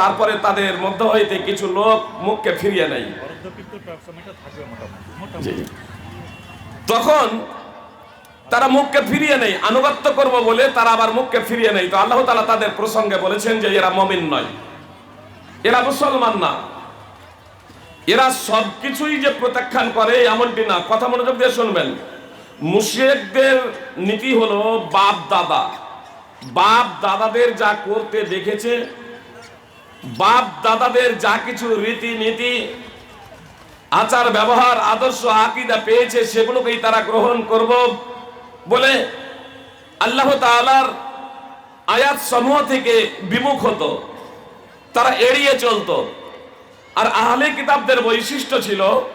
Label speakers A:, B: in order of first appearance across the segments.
A: তারপরে তাদের মধ্য হইতে কিছু লোক মুখকে ফিরিয়ে।
B: মোটামুটি
A: তখন তারা মুখকে ফিরিয়ে নেই আনুগত্য করব বলে তারা আবার মুখকে ফিরিয়ে নেই তো আল্লাহ তালা তাদের প্রসঙ্গে বলেছেন যে এরা মমিন নয়, এরা মুসলমান না। এরা সবকিছুই যে প্রত্যাখ্যান করে এমনটি না। কথা মনোযোগ দিয়ে শুনবেন। মুশরিকদের নীতি হলো বাপ দাদা। বাপ দাদাদের যা করতে দেখেছে বাপ দাদাদের যা কিছু রীতিনীতি, আচার, ব্যবহার, আদর্শ, আকিদা পেয়েছে, সেগুলোকেই তারা গ্রহণ করব বলে আল্লাহ তাআলার আয়াত সমূহ থেকে বিমুখ হতো। তারা এড়িয়ে চলতো। আর আহলে কিতাবদের বৈশিষ্ট্য ছিল,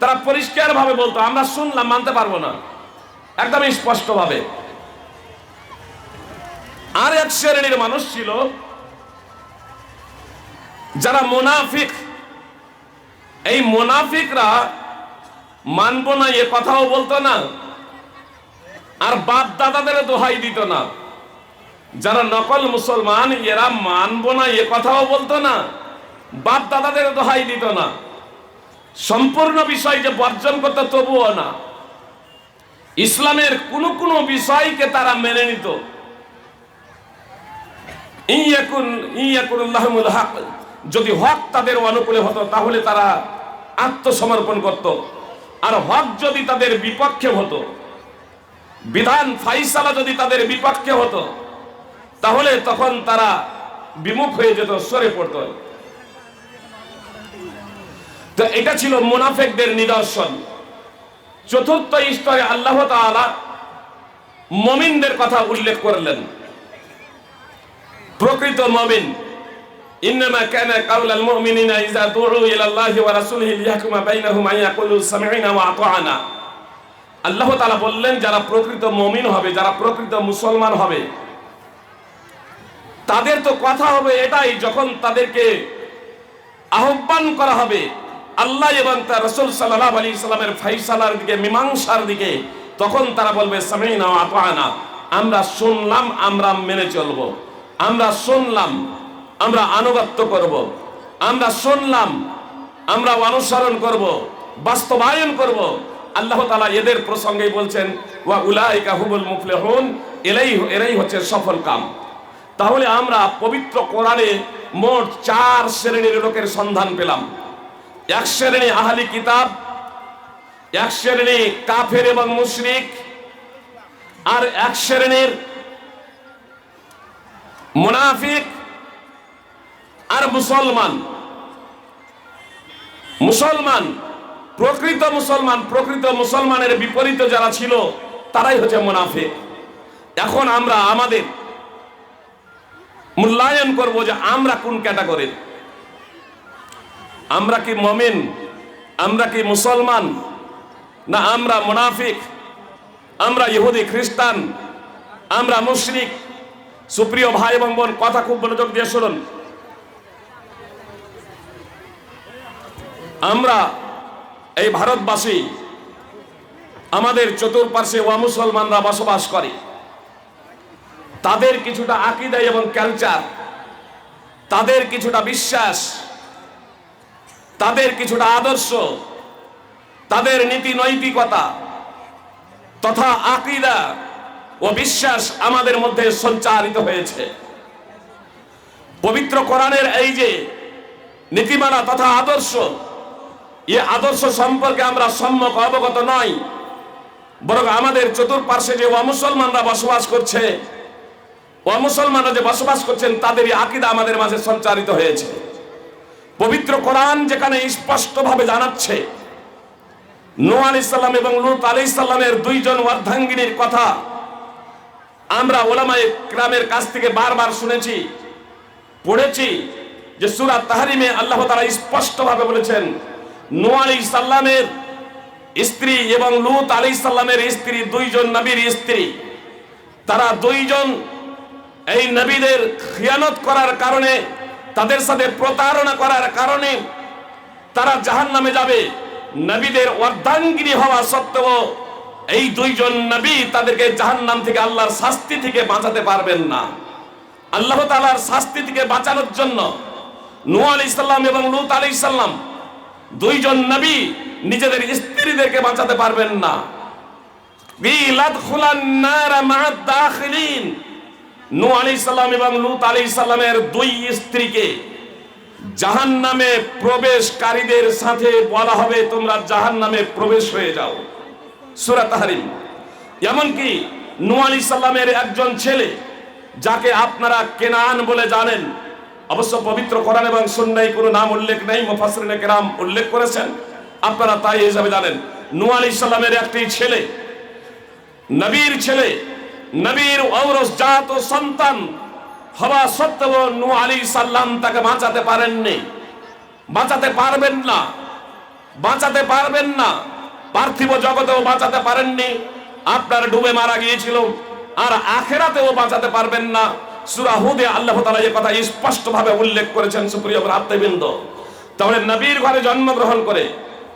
A: তারা পরিষ্কার ভাবে বলতো, আমরা শুনলাম, মানতে পারব না। একদম স্পষ্টভাবে। আর এক শ্রেণির মানুষ ছিল যারা মোনাফিক, এই মোনাফিকরা মানব না, এ কথাও বলতো না। আর বাপ দাদাদের দোহাই দিত না। যারা নকল মুসলমান, এরা মানব না, এ কথাও বলতো না। বাপ দাদাদের দোহাই দিত না। সম্পূর্ণ বিষয় যে বর্জন করতো, তবুও না। ইসলামের কোন কোন বিষয়কে তারা মেনে নিত। যদি হক তাদের অনুকূলে হতো, তাহলে তারা আত্মসমর্পণ করত। আর হক যদি তাদের বিপক্ষে হতো, বিধান ফাইসালা যদি তাদের বিপক্ষে হতো, তাহলে তখন তারা বিমুখ হয়ে যেত, সরে পড়ত। তো এটা ছিল মুনাফেকদের নিদর্শন। চতুর্থ স্তরে আল্লাহ তাআলা মমিনদের কথা উল্লেখ করলেন। প্রকৃত মমিন إنما كان قول المؤمنين إذا دعوا إلى الله ورسوله ليحكم بينهم أن يقولوا سمعنا وأطعنا আল্লাহ তাআলা বললেন যারা প্রকৃত মমিন হবে যারা প্রকৃত মুসলমান হবে তাদের তো কথা হবে এটাই যখন তাদেরকে আহ্বান করা হবে আল্লাহ এবং তার রসুল সাল্লাহ আলী ইসলামের ফাইসালার দিকে মীমাংসার দিকে তখন তারা বলবে সামিনা আপানা আমরা শুনলাম আমরা মেনে চলবো আমরা শুনলাম আমরা আনুগত্য করব। আমরা শুনলাম, আমরা অনুসরণ করব, বাস্তবায়ন করব আল্লাহ তালা এদের প্রসঙ্গে বলছেন, ওয়া উলাইকা হুবুল মুফলিহুন এরাই এরাই হচ্ছে সফল কাম তাহলে আমরা পবিত্র কোরআনে মোট চার শ্রেণির লোকের সন্ধান পেলাম এক শ্রেণি আহলি কিতাব, এক শ্রেণি কাফের এবং মুশরিক, আর এক শ্রেণির মুনাফিক আর মুসলমান। মুসলমান, প্রকৃত মুসলমান, প্রকৃত মুসলমানের বিপরীত যারা ছিল, তারাই হচ্ছে মুনাফিক। এখন আমরা আমাদের মূল্যায়ন করব যে আমরা কোন ক্যাটাগরির আমরা কি মমিন? আমরা কি মুসলমান? না আমরা মুনাফিক? আমরা ইহুদি, খ্রিস্টান? আমরা মুশরিক? সুপ্রিয় ভাই এবং বোন, কথা খুব মনোযোগ দিয়ে শুনুন। আমরা, এই ভারতবাসী, আমাদের চতুর্পার্শ্বে ওয়া মুসলমানরা বসবাস করে। তাদের কিছুটা আকিদা এবং কালচার তাদের কিছুটা বিশ্বাস, তাদের কিছুটা আদর্শ, তাদের নীতি নৈতিকতা তথা আকিদা ও বিশ্বাস আমাদের মধ্যে সঞ্চারিত হয়েছে। পবিত্র কোরআনের এই যে নীতিমালা তথা আদর্শ এ আদর্শ সম্পর্কে আমরা সম্যক অবগত নই। বরং আমাদের চতুর্পার্শ্বে যে অমুসলমানরা বসবাস করছে, অমুসলমানরা যে বসবাস করছেন, তাদেরই আকিদা আমাদের মাঝে সঞ্চারিত হয়েছে। পবিত্র কোরআন যেখানে স্পষ্টভাবে জানাচ্ছে নো আলি এবং লুত আলি সাল্লামের দুইজন অর্ধাঙ্গিনীর কথা আমরা ওলামায় গ্রামের কাছ থেকে বারবার শুনেছি, পড়েছি যে সুরা তাহারিমে আল্লাহ তারা স্পষ্টভাবে বলেছেন নো আলি সাল্লামের স্ত্রী এবং লুত আলি সাল্লামের স্ত্রী, দুইজন নবীর স্ত্রী। তারা দুইজন এই নবীদের খিয়ানত করার কারণে, তাদের সাথে প্রতারণা করার কারণে তারা জাহান নামে যাবে। নবীদের অর্ধাঙ্গিনী হওয়া সত্ত্বেও এই দুইজন নবী তাদেরকে জাহান্নাম থেকে আল্লাহর শাস্তি থেকে বাঁচাতে পারবেন না। আল্লাহ তালার শাস্তি থেকে বাঁচানোর জন্য নূহ আলী এবং লুত আলী ইসলাম দুইজন নবী নিজেদের স্ত্রীদেরকে বাঁচাতে পারবেন না। এবং দুই স্ত্রীকে প্রবেশকারীদের সাথে বলা হবে, তোমরা প্রবেশ হয়ে যাও। এমনকি নূহ আলাইহিস সালামের একজন ছেলে, যাকে আপনারা কেনান বলে জানেন অবশ্য পবিত্র কোরআন এবং সুন্নায় কোনো নাম উল্লেখ নেই, মুফাসসিরিনে কেরাম উল্লেখ করেছেন। আপনারা তাই হিসাবে জানেন। নূহ আলাইহিস সালামের একটি ছেলে, নবীর ছেলে, নবীর ঔরস জাত ও সন্তান হওয়া সত্ত্বেও নূ আলী সাল্লাম তাকে বাঁচাতে পারেননি। বাঁচাতে পারবেন না, বাঁচাতে পারবেন না, পার্থিব জগতেও বাঁচাতে পারেননি। আপনার ডুবে মারা গিয়েছিল, আর আখেরাতেও বাঁচাতে পারবেন না। সূরা হুদে আল্লাহ তাআলা এই কথা স্পষ্টভাবে উল্লেখ করেছেন সুপ্রিয় ভ্রাতৃবৃন্দ, তাহলে নবীর ঘরে জন্মগ্রহণ করে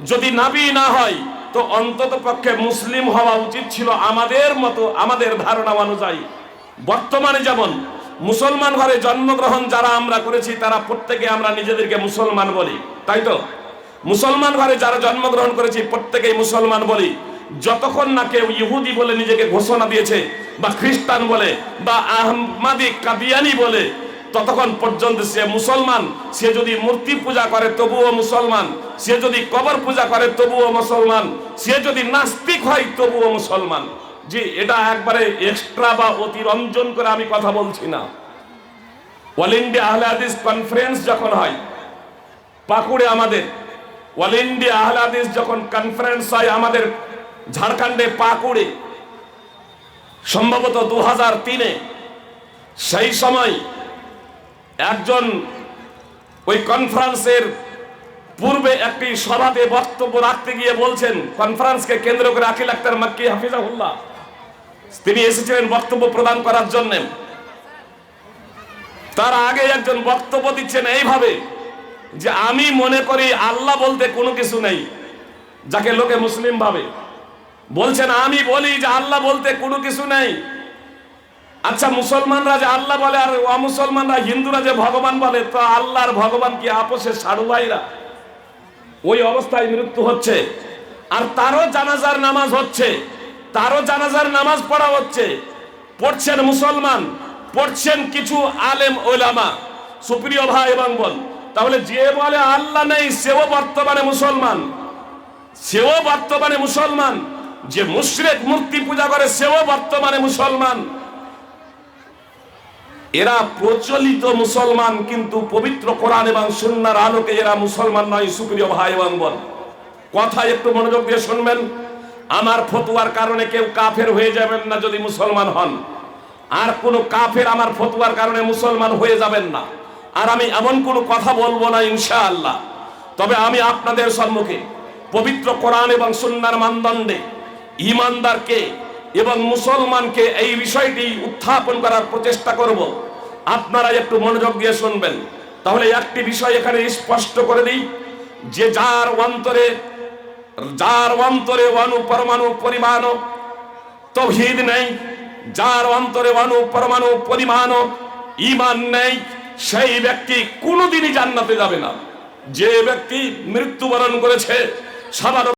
A: যদি নবী না হয়, তো অন্তত পক্ষে মুসলিম হওয়া উচিত ছিল আমাদের মতো, আমাদের ধারণা অনুযায়ী। বর্তমানে যেমন মুসলমান ঘরে জন্মগ্রহণ যারা আমরা করেছি, তারা প্রত্যেকে আমরা নিজেদেরকে মুসলমান বলি, তাই তো? মুসলমান ঘরে যারা জন্মগ্রহণ করেছি, প্রত্যেকেই মুসলমান বলি। যতক্ষণ না কেউ ইহুদি বলে নিজেকে ঘোষণা দিয়েছে বা খ্রিস্টান বলে, বা আহমাদি কাদিয়ানি বলে, ততক্ষণ পর্যন্ত সে মুসলমান, সে যদি মূর্তি পূজা করে তবুও মুসলমান, সে যদি কবর পূজা করে তবুও মুসলমান, সে যদি নাস্তিক হয় তবুও মুসলমান। জি, এটা একবারে এক্সট্রা বা অতিরঞ্জন করে আমি কথা বলছি না। অল ইন্ডিয়া আহলে হাদিস কনফারেন্স যখন হয়, পাকুড়ে আমাদের অল ইন্ডিয়া আহলে হাদিস যখন কনফারেন্স হয় আমাদের ঝাড়খণ্ডে পাকুড়ে সম্ভবত দু হাজার তিনে সেই সময় একজন ওই কনফারেন্সের পূর্বে একটি সভাতে বক্তব্য রাখতে গিয়ে বলছেন, কনফারেন্সকে কেন্দ্র করে আকিল আক্তার মাক্কি হাফিজাহুল্লাহ। তিনি এসেছিলেন বক্তব্য প্রদান করার জন্য। তার আগে একজন বক্তব্য দিচ্ছেন এইভাবে যে, আমি মনে করি আল্লাহ বলতে কোনো কিছু নেই, যাকে লোকে মুসলিম ভাবে। বলছেন, আমি বলি যে আল্লাহ বলতে কোনো কিছু নেই। আচ্ছা মুসলমানরা যে আল্লাহ বলে আর অমুসলমানরা হিন্দুরা যে ভগবান বলে, তো আল্লাহর ভগবান কি আপোষে সাড়ু ভাইরা ওই অবস্থায় মৃত্যু হচ্ছে। আর তারও জানাজার নামাজ হচ্ছে। তারও জানাজার নামাজ পড়া হচ্ছে। পড়ছেন মুসলমান, পড়ছেন কিছু আলেম ওলামা, সুপ্রিয় ভাই এবং বোন। তাহলে যে বলে আল্লাহ নেই, সেও বর্তমানে মুসলমান। সেও বর্তমানে মুসলমান। যে মুশরিক মূর্তি পূজা করে সেও বর্তমানে মুসলমান। এরা প্রচলিত মুসলমান, কিন্তু পবিত্র কোরআন এবং সুন্নার আলোকে এরা মুসলমান নয়, সুপ্রিয় ভাই এবং বোন। কথা একটু মনোযোগ দিয়ে শুনবেন। আমার ফতুয়ার কারণে কেউ কাফের হয়ে যাবেন না যদি মুসলমান হন। আর কোনো কাফের আমার ফতুয়ার কারণে মুসলমান হয়ে যাবেন না। আর আমি এমন কোনো কথা বলব না, ইনশাআল্লাহ। তবে আমি আপনাদের সম্মুখে পবিত্র কোরআন এবং সুন্নার মানদণ্ডে ইমানদারকে এবং মুসলমানকে এই বিষয়টি উত্থাপন করার প্রচেষ্টা করব। আপনারা একটু মনোযোগ দিয়ে শুনবেন। তাহলে একটি বিষয় এখানে স্পষ্ট করে দিই। যে যার অন্তরে যার অন্তরে অনু পরমাণু পরিমাণ তৌহিদ নেই, যার অন্তরে অনু পরমাণু পরিমাণ ইমান নেই, সেই ব্যক্তি কোনোদিনই জান্নাতে যাবে না। যে ব্যক্তি মৃত্যুবরণ করেছে সাধারণ